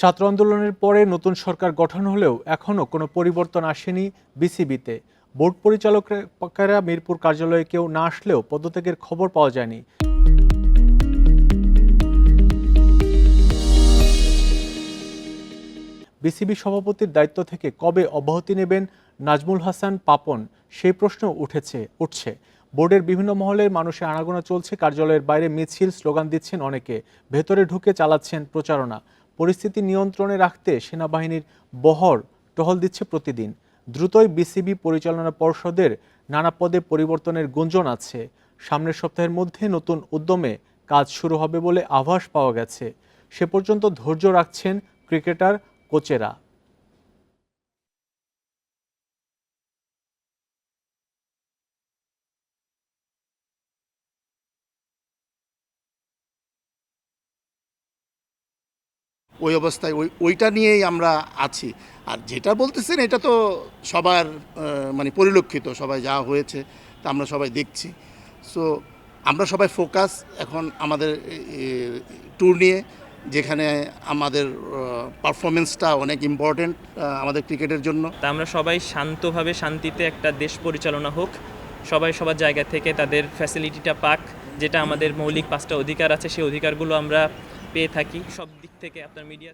ছাত্র আন্দোলনের পরে নতুন সরকার গঠন হলেও এখনও কোনো পরিবর্তন আসেনি বিসিবিতে। বোর্ড পরিচালকেরা মিরপুর কার্যালয়ে কেউ না আসলেও পদত্যাগের খবর পাওয়া যায়নি। বিসিবি সভাপতির দায়িত্ব থেকে কবে অব্যাহতি নেবেন নাজমুল হাসান পাপন? সেই প্রশ্ন উঠেছে, উঠছে। বোর্ডের বিভিন্ন মহলের মানুষে আনাগোনা চলছে, কার্যালয়ের বাইরে মিছিল স্লোগান দিচ্ছেন অনেকে। ভেতরে ঢুকে চালাচ্ছেন প্রচারণা। পরিস্থিতি নিয়ন্ত্রণে রাখতে সেনাবাহিনীর বহর টহল দিচ্ছে প্রতিদিন। দ্রুতই বিসিবি পরিচালনা পর্ষদের নানা পদে পরিবর্তনের গুঞ্জন আছে। সামনের সপ্তাহের মধ্যে নতুন উদ্যমে কাজ শুরু হবে বলে আভাস পাওয়া গেছে। সে পর্যন্ত ধৈর্য রাখছেন ক্রিকেটার, কোচেরা। ওই অবস্থায় ওই, ওইটা নিয়েই আমরা আছি। আর যেটা বলতেছেন, এটা তো সবার মানে পরিলক্ষিত, সবাই যা হয়েছে তা আমরা সবাই দেখছি। সো আমরা সবাই ফোকাস এখন আমাদের ট্যুর নিয়ে, যেখানে আমাদের পারফরমেন্সটা অনেক ইম্পর্টেন্ট আমাদের ক্রিকেটের জন্য। তা আমরা সবাই শান্তভাবে, শান্তিতে একটা দেশ পরিচালনা হোক। সবাই সবার জায়গা থেকে তাদের ফ্যাসিলিটিটা পাক, যেটা আমাদের মৌলিক পাঁচটা অধিকার আছে, সেই অধিকারগুলো আমরা পেয়ে থাকি। সব দিক থেকে আপনার মিডিয়া